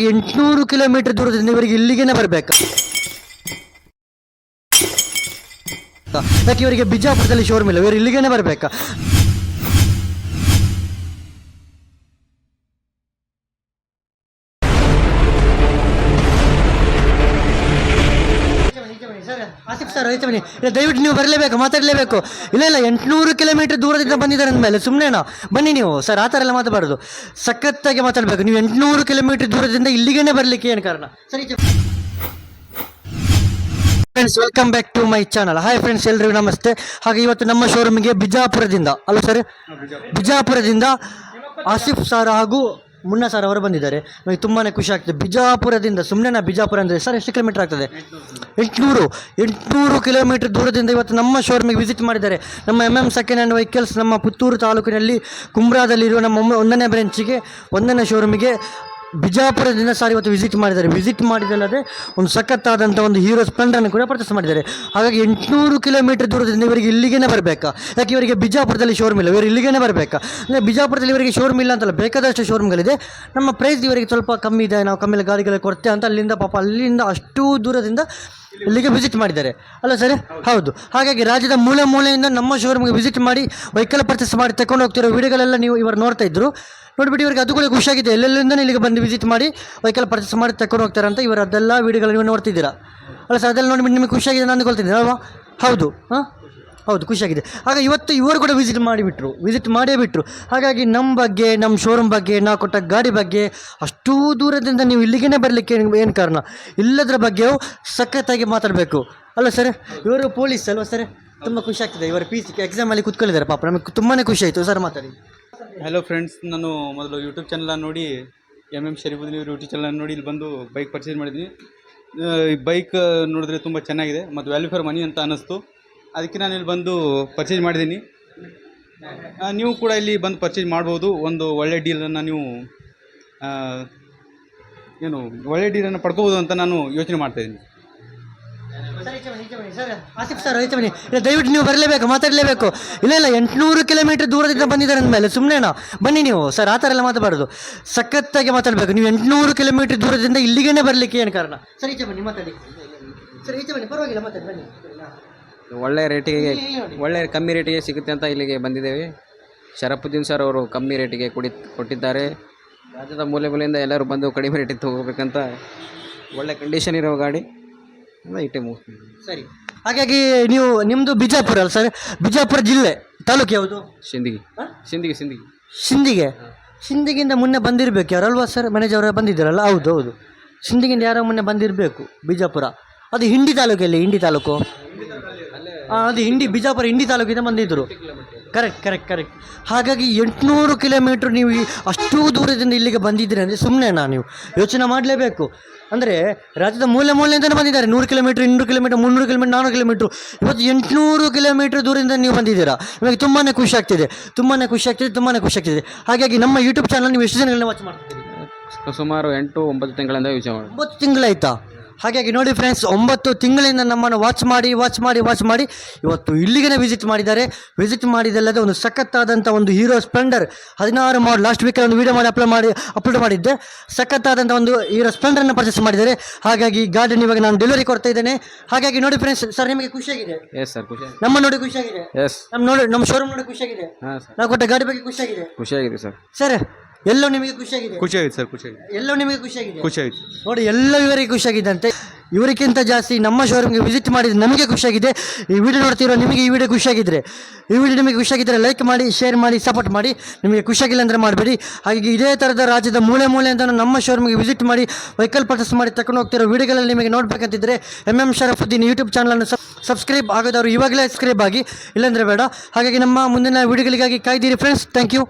ಎಂಟುನೂರು ಕಿಲೋಮೀಟರ್ ದೂರದಿಂದ ಇವರಿಗೆ ಇಲ್ಲಿಗೇನೆ ಬರಬೇಕು. ಯಾಕೆ ಇವರಿಗೆ ಬಿಜಾಪುರದಲ್ಲಿ ಶೋರೂಮ್ ಇಲ್ಲ ಇವರು ಇಲ್ಲಿಗೇನೆ ಬರಬೇಕಾ. ಆಸಿಫ್ ಸರ್ ಆಯ್ತು ಬನ್ನಿ. ಇಲ್ಲ ದಯವಿಟ್ಟು ನೀವು ಬರಲೇಬೇಕು ಮಾತಾಡಲೇಬೇಕು. ಇಲ್ಲ ಇಲ್ಲ ಎಂಟುನೂರು ಕಿಲೋಮೀಟರ್ ದೂರದಿಂದ ಬಂದಿದ್ದಾರೆ ಅಂದಮೇಲೆ ಸುಮ್ಮನೆನಾ ಬನ್ನಿ ನೀವು ಸರ್ ಆ ಥರ ಎಲ್ಲ ಮಾತಾಡಬಾರ್ದು. ಸಖತ್ತಾಗಿ ಮಾತಾಡಬೇಕು. ನೀವು ಎಂಟುನೂರು ಕಿಲೋಮೀಟರ್ ದೂರದಿಂದ ಇಲ್ಲಿಗೇನೆ ಬರಲಿಕ್ಕೆ ಏನು ಕಾರಣ? ಸರಿ friends welcome back to my channel hi friends ಎಲ್ರಿಗೂ ನಮಸ್ತೆ. ಹಾಗೆ ಇವತ್ತು ನಮ್ಮ ಶೋರೂಮ್ಗೆ ಬಿಜಾಪುರದಿಂದ ಅಲ್ಲ ಸರ್ ಬಿಜಾಪುರದಿಂದ ಆಸಿಫ್ ಸರ್ ಹಾಗೂ ಮುನ್ನಾ ಸರ್ ಅವರು ಬಂದಿದ್ದಾರೆ. ನನಗೆ ತುಂಬಾ ಖುಷಿ ಆಗ್ತದೆ. ಬಿಜಾಪುರದಿಂದ ಸುಮ್ಮನೆ ನಾ ಬಿಜಾಪುರ ಅಂದರೆ ಸರ್ ಎಷ್ಟು ಕಿಲೋಮೀಟರ್ ಆಗ್ತದೆ? ಎಂಟುನೂರು ಎಂಟುನೂರು ಕಿಲೋಮೀಟರ್ ದೂರದಿಂದ ಇವತ್ತು ನಮ್ಮ ಶೋರೂಮಿಗೆ ವಿಸಿಟ್ ಮಾಡಿದ್ದಾರೆ. ನಮ್ಮ M M second hand vehicles ನಮ್ಮ ಪುತ್ತೂರು ತಾಲೂಕಿನಲ್ಲಿ, ಕುಂಬ್ರಾದಲ್ಲಿರುವ ನಮ್ಮ ಒಂದನೇ ಬ್ರಾಂಚಿಗೆ ಒಂದನೇ ಶೋರೂಮಿಗೆ ಬಿಜಾಪುರದಿಂದ ಸಾರಿ ಇವತ್ತು ವಿಸಿಟ್ ಮಾಡಿದ್ದಾರೆ. ವಿಸಿಟ್ ಮಾಡಿದಲ್ಲದೆ ಒಂದು ಸಖತ್ತಾದಂಥ ಒಂದು ಹೀರೋ ಸ್ಪ್ಲೆಂಡರನ್ನು ಕೂಡ ಪರ್ಚೇಸ್ ಮಾಡಿದ್ದಾರೆ. ಹಾಗಾಗಿ ಎಂಟುನೂರು ಕಿಲೋಮೀಟರ್ ದೂರದಿಂದ ಇವರಿಗೆ ಇಲ್ಲಿಗೇನೆ ಬರಬೇಕಾ? ಯಾಕೆ ಇವರಿಗೆ ಬಿಜಾಪುರದಲ್ಲಿ ಶೋರೂಮ್ ಇಲ್ಲ? ಇವರು ಇಲ್ಲಿಗೇನೆ ಬರಬೇಕಾ? ಅಂದರೆ ಬಿಜಾಪುರದಲ್ಲಿ ಇವರಿಗೆ ಶೋರೂಮ್ ಇಲ್ಲ ಅಂತಲ್ಲ, ಬೇಕಾದಷ್ಟು ಶೋರೂಮ್ಗಳಿದೆ ನಮ್ಮ ಪ್ರೈಸ್ ಇವರಿಗೆ ಸ್ವಲ್ಪ ಕಮ್ಮಿ ಇದೆ. ನಾವು ಕಮ್ಮಿ ಗಾಡಿಗಳ ಕೊಡ್ತೇವೆ ಅಂತ ಅಲ್ಲಿಂದ ಪಾಪ, ಅಲ್ಲಿಂದ ಅಷ್ಟು ದೂರದಿಂದ ಇಲ್ಲಿಗೆ ವಿಸಿಟ್ ಮಾಡಿದ್ದಾರೆ. ಅಲ್ಲ ಸರ್? ಹೌದು. ಹಾಗಾಗಿ ರಾಜ್ಯದ ಮೂಲೆ ಮೂಲೆಯಿಂದ ನಮ್ಮ ಶೋರೂಮ್ಗೆ ವಿಸಿಟ್ ಮಾಡಿ ವೆಹಿಕಲ್ ಪರ್ಚೇಸ್ ಮಾಡಿ ತಗೊಂಡು ಹೋಗ್ತಿರೋ ವಿಡಿಯೋಗಳೆಲ್ಲ ನೀವು ಇವರು ನೋಡ್ತಾ ಇದ್ರು. ನೋಡ್ಬಿಟ್ಟು ಇವರಿಗೆ ಅದು ಕೂಡ ಖುಷಿಯಾಗಿದೆ ಎಲ್ಲೆಲ್ಲಿಂದ ಇಲ್ಲಿಗೆ ಬಂದು ವಿಸಿಟ್ ಮಾಡಿ ವೆಹಿಕಲ್ ಪರ್ಚೇಸ್ ಮಾಡಿ ತಗೊಂಡು ಹೋಗ್ತಾರೆ ಅಂತ ಇವರು ಅದೆಲ್ಲ ವೀಡಿಯೋಗಳು ನೀವು ನೋಡ್ತಿದ್ದೀರಾ. ಅಲ್ಲ ಸರ್ ಅದೆಲ್ಲ ನೋಡಿಬಿಟ್ಟು ನಿಮಗೆ ಖುಷಿಯಾಗಿದೆ ನಾನು ಅಂದ್ಕೊಳ್ತಿದ್ದೀನಿ, ಅಲ್ವಾ? ಹೌದು. ಹಾಂ? ಹೌದು ಖುಷಿಯಾಗಿದೆ ಆಗ ಇವತ್ತು ಇವರು ಕೂಡ ವಿಸಿಟ್ ಮಾಡಿಬಿಟ್ರು. ವಿಸಿಟ್ ಮಾಡೇ ಬಿಟ್ಟರು ಹಾಗಾಗಿ ನಮ್ಮ ಬಗ್ಗೆ ನಮ್ಮ ಶೋರೂಮ್ ಬಗ್ಗೆ ನಾವು ಕೊಟ್ಟ ಗಾಡಿ ಬಗ್ಗೆ ಅಷ್ಟೂ ದೂರದಿಂದ ನೀವು ಇಲ್ಲಿಗೇ ಬರಲಿಕ್ಕೆ ಏನು ಕಾರಣ? ಇಲ್ಲದ್ರ ಬಗ್ಗೆಯೂ ಸಖತ್ತಾಗಿ ಮಾತಾಡಬೇಕು. ಅಲ್ಲ ಸರ್ ಇವರು ಪೊಲೀಸ್ ಅಲ್ವಾ ಸರ್ ತುಂಬ ಖುಷಿ ಆಗ್ತಿದೆ. ಇವರ ಪಿ ಸಿ ಎಕ್ಸಾಮಲ್ಲಿ ಕೂತ್ಕೊಳ್ಳಿದ್ದಾರೆ ಪಾಪ. ನಮಗೆ ತುಂಬಾ ಖುಷಿ ಆಯಿತು. ಸರ್ ಮಾತಾಡಿ. ಹಲೋ ಫ್ರೆಂಡ್ಸ್ ನಾನು ಮೊದಲು ಯೂಟ್ಯೂಬ್ ಚಾನಲ್ ನೋಡಿ ಎಂ ಎಂ ಶರೀಫುದ್ದೀನ್ ಇವ್ರ ಯೂಟ್ಯೂಬ್ ಚಾನಲ್ ನೋಡಿ, ಇಲ್ಲಿ ಬಂದು ಬೈಕ್ ಪರ್ಚೇಸ್ ಮಾಡಿದ್ದೀನಿ. ಈ ಬೈಕ್ ನೋಡಿದ್ರೆ ತುಂಬ ಚೆನ್ನಾಗಿದೆ, ಮತ್ತು ವ್ಯಾಲ್ಯೂ ಫಾರ್ ಮನಿ ಅಂತ ಅನ್ನಿಸ್ತು. ಅದಕ್ಕೆ ನಾನು ಇಲ್ಲಿ ಬಂದು ಪರ್ಚೇಸ್ ಮಾಡಿದ್ದೀನಿ. ನೀವು ಕೂಡ ಇಲ್ಲಿ ಬಂದು ಪರ್ಚೇಸ್ ಮಾಡ್ಬೋದು. ಒಂದು ಒಳ್ಳೆ ಡೀಲನ್ನು ನೀವು ಏನು ಒಳ್ಳೆ ಡೀಲನ್ನು ಪಡ್ಕೋಬೋದು ಅಂತ ನಾನು ಯೋಚನೆ ಮಾಡ್ತಾಯಿದ್ದೀನಿ ಆಸಿಫ್ ಸರ್ ಐತೆ ಬನ್ನಿ. ಇಲ್ಲ ದಯವಿಟ್ಟು ನೀವು ಬರಲೇಬೇಕು ಮಾತಾಡಲೇಬೇಕು. ಇಲ್ಲ ಇಲ್ಲ ಎಂಟುನೂರು ಕಿಲೋಮೀಟರ್ ದೂರದಿಂದ ಬಂದಿದ್ದಾರೆ ಅಂದಮೇಲೆ ಸುಮ್ಮನೆನಾ ಬನ್ನಿ ನೀವು. ಸರ್ ಆ ಥರ ಎಲ್ಲ ಮಾತಾಡಬಾರ್ದು. ಸಖತ್ತಾಗಿ ಮಾತಾಡಬೇಕು. ನೀವು ಎಂಟುನೂರು ಕಿಲೋಮೀಟರ್ ದೂರದಿಂದ ಇಲ್ಲಿಗೇನೆ ಬರಲಿಕ್ಕೆ ಏನು ಕಾರಣ? ಸರ್ ಈಚೆ ಬನ್ನಿ ಮಾತಾಡಿ. ಸರ್ ಈಚೆ ಬನ್ನಿ ಪರವಾಗಿಲ್ಲ ಮಾತಾಡಿ ಬನ್ನಿ. ಒಳ್ಳೆ ರೇಟಿಗೆ ಒಳ್ಳೆ ಕಮ್ಮಿ ರೇಟಿಗೆ ಸಿಗುತ್ತೆ ಅಂತ ಇಲ್ಲಿಗೆ ಬಂದಿದ್ದೇವೆ. ಶರಫುದ್ದೀನ್ ಸರ್ ಅವರು ಕಮ್ಮಿ ರೇಟಿಗೆ ಕೊಡಿ ಕೊಟ್ಟಿದ್ದಾರೆ. ರಾಜ್ಯದ ಮೂಲೆ ಮೂಲೆಯಿಂದ ಎಲ್ಲರೂ ಬಂದು ಕಡಿಮೆ ರೇಟಿಗೆ ತಗೋಬೇಕಂತ ಒಳ್ಳೆ ಕಂಡೀಷನ್ ಇರೋ ಗಾಡಿ. ಮುಗಿಸ್ತೀನಿ. ಸರಿ. ಹಾಗಾಗಿ ನೀವು ನಿಮ್ಮದು ಬಿಜಾಪುರ ಅಲ್ಲ ಸರ್? ಬಿಜಾಪುರ ಜಿಲ್ಲೆ ತಾಲೂಕು ಯಾವುದು? ಸಿಂದಗಿ. ಸಿಂದಿಗೆ ಸಿಂದಗಿ. ಸಿಂದಗಿ? ಸಿಂದಿಗೆ ಸಿಂದಿಗಿಂದ ಮುನ್ನೆ ಬಂದಿರಬೇಕು ಯಾರಲ್ವಾ ಸರ್? ಮ್ಯಾನೇಜರ್ ಅವರು ಬಂದಿದ್ದಾರಲ್ಲ? ಹೌದು ಹೌದು. ಸಿಂದಿಗಿಂದ ಯಾರೋ ಮುನ್ನೆ ಬಂದಿರಬೇಕು ಬಿಜಾಪುರ. ಅದು ಹಿಂಡಿ ತಾಲೂಕಲ್ಲಿ ಹಿಂಡಿ ತಾಲೂಕು? ಹಾಂ ಅದು ಹಿಂಡಿ ಬಿಜಾಪುರ ಹಿಂಡಿ ತಾಲೂಕಿಂದ ಬಂದಿದ್ದರು ಕರೆಕ್ಟ್ ಕರೆಕ್ಟ್ ಕರೆಕ್ಟ್ ಹಾಗಾಗಿ ಎಂಟುನೂರು ಕಿಲೋಮೀಟ್ರ್ ನೀವು ಅಷ್ಟು ದೂರದಿಂದ ಇಲ್ಲಿಗೆ ಬಂದಿದ್ದೀರಿ ಅಂದರೆ ಸುಮ್ಮನೆನಾ ನೀವು. ಯೋಚನೆ ಮಾಡಲೇಬೇಕು. ಅಂದರೆ ರಾಜ್ಯದ ಮೂಲೆ ಮೂಲೆಯಿಂದಲೇ ಬಂದಿದ್ದಾರೆ. ನೂರು ಕಿಲೋಮೀಟ್ರ್ ಇನ್ನೂರು ಕಿಲೋಮೀಟ್ರ್ ಮುನ್ನೂರು ಕಿಲೋಮೀಟ್ರ್ ನಾನ್ನೂರು ಕಿಲೋಮೀಟ್ರ್. ಇವತ್ತು ಎಂಟುನೂರು ಕಿಲೋಮೀಟ್ರ್ ದೂರದಿಂದ ನೀವು ಬಂದಿದ್ದೀರಾ? ನಿಮಗೆ ತುಂಬಾ ಖುಷಿ ಆಗ್ತಿದೆ. ತುಂಬಾ ಖುಷಿ ಆಗ್ತಿದೆ ತುಂಬಾ ಖುಷಿ ಆಗ್ತಿದೆ. ಹಾಗಾಗಿ ನಮ್ಮ ಯೂಟ್ಯೂಬ್ ಚಾನಲ್ ನೀವು ಎಷ್ಟು ಜನಗಳನ್ನ ವಾಚ್ ಮಾಡ್ತೀರಿ ಸುಮಾರು ಎಂಟು ಒಂಬತ್ತು ತಿಂಗಳಿಂದ ಯೂಸ್ ಮಾಡಿ ಒಂಬತ್ತು ತಿಂಗಳಾಯ್ತಾ? ಹಾಗಾಗಿ ನೋಡಿ ಫ್ರೆಂಡ್ಸ್ ಒಂಬತ್ತು ತಿಂಗಳಿಂದ ನಮ್ಮನ್ನು ವಾಚ್ ಮಾಡಿ ವಾಚ್ ಮಾಡಿ ವಾಚ್ ಮಾಡಿ ಇವತ್ತು ಇಲ್ಲಿಗೇ ವಿಸಿಟ್ ಮಾಡಿದ್ದಾರೆ. ವಿಸಿಟ್ ಮಾಡಿದಲ್ಲದೆ ಒಂದು ಸಖತ್ತಾದಂಥ ಒಂದು ಹೀರೋ ಸ್ಪ್ಲೆಂಡರ್ ಹದಿನಾರು ಮಾಡಿ ಲಾಸ್ಟ್ ವೀಕಲ್ಲಿ ಒಂದು ವೀಡಿಯೋ ಮಾಡಿ ಅಪ್ಲೋಡ್ ಮಾಡಿ ಅಪ್ಲೋಡ್ ಮಾಡಿದ್ದೆ. ಸಖತ್ತಾದಂಥ ಒಂದು ಹೀರೋ ಸ್ಪ್ಲೆಂಡರನ್ನು ಪರ್ಚೇಸ್ ಮಾಡಿದ್ದಾರೆ. ಹಾಗಾಗಿ ಗಾರ್ಡನ್ ಇವಾಗ ನಾನು ಡೆಲಿವರಿ ಕೊಡ್ತಾ ಇದ್ದೇನೆ. ಹಾಗಾಗಿ ನೋಡಿ ಫ್ರೆಂಡ್ಸ್ ಸರ್ ನಿಮಗೆ ಖುಷಿಯಾಗಿದೆ? ಎಸ್ ಸರ್ ಖುಷಿ ನಮ್ಮ ನೋಡಿ ಖುಷಿಯಾಗಿದೆ? ಎಸ್ ನಮ್ಮ ನೋಡಿ ನಮ್ಮ ಶೋರೂಮ್ ನೋಡಿ ಖುಷಿಯಾಗಿದೆ? ನಾವು ಕೊಟ್ಟ ಗಾಡಿ ಬಗ್ಗೆ ಖುಷಿಯಾಗಿದೆ? ಖುಷಿಯಾಗಿದೆ ಸರ್ ಸರ್ ಎಲ್ಲೋ ನಿಮಗೆ ಖುಷಿಯಾಗಿದೆ? ಖುಷಿಯಾಗಿದೆ ಸರ್ ಖುಷಿಯಾಗಿದೆ. ಎಲ್ಲೋ ನಿಮಗೆ ಖುಷಿಯಾಗಿದೆ? ಖುಷಿಯಾಗಿದೆ. ನೋಡಿ ಎಲ್ಲ ಇವರಿಗೆ ಖುಷಿಯಾಗಿದ್ದಂತೆ. ಇವರಿಗಿಂತ ಜಾಸ್ತಿ ನಮ್ಮ ಶೋರೂಮ್ಗೆ ವಿಸಿಟ್ ಮಾಡಿದ್ರೆ ನಮಗೆ ಖುಷಿಯಾಗಿದೆ. ಈ ವಿಡಿಯೋ ನೋಡ್ತಿರೋ ನಿಮಗೆ ಈ ವಿಡಿಯೋ ಖುಷಿಯಾಗಿದ್ರೆ ಈ ವಿಡಿಯೋ ನಿಮಗೆ ಖುಷಿಯಾಗಿದ್ದರೆ ಲೈಕ್ ಮಾಡಿ ಶೇರ್ ಮಾಡಿ ಸಪೋರ್ಟ್ ಮಾಡಿ. ನಿಮಗೆ ಖುಷಿಯಾಗಿಲ್ಲ ಅಂದರೆ ಮಾಡಬೇಡಿ. ಹಾಗಾಗಿ ಇದೇ ಥರದ ರಾಜ್ಯದ ಮೂಲೆ ಅಂತ ನಮ್ಮ ಶೋರೂಮ್ಗೆ ವಿಸಿಟ್ ಮಾಡಿ ವೆಹಿಕಲ್ ಪರ್ಚೇಸ್ ಮಾಡಿ ತಗೊಂಡು ಹೋಗ್ತಿರೋ ವಿಡಿಯೋಗಳಲ್ಲಿ ನಿಮಗೆ ನೋಡ್ಬೇಕಂತಿದ್ರೆ ಎಂ ಎಂ ಶರಫುದ್ದೀನ್ ಯೂಟ್ಯೂಬ್ ಚಾನಲನ್ನು ಸಬ್ಸ್ಕ್ರೈಬ್ ಆಗೋದವರು ಇವಾಗಲೇ ಸಬ್ಸ್ಕ್ರೈಬ್ ಆಗಿ ಇಲ್ಲಾಂದರೆ ಬೇಡ. ಹಾಗಾಗಿ ನಮ್ಮ ಮುಂದಿನ ವಿಡಿಯೋಗಳಿಗಾಗಿ ಕಾಯ್ದಿರಿ ಫ್ರೆಂಡ್ಸ್ ಥ್ಯಾಂಕ್ ಯು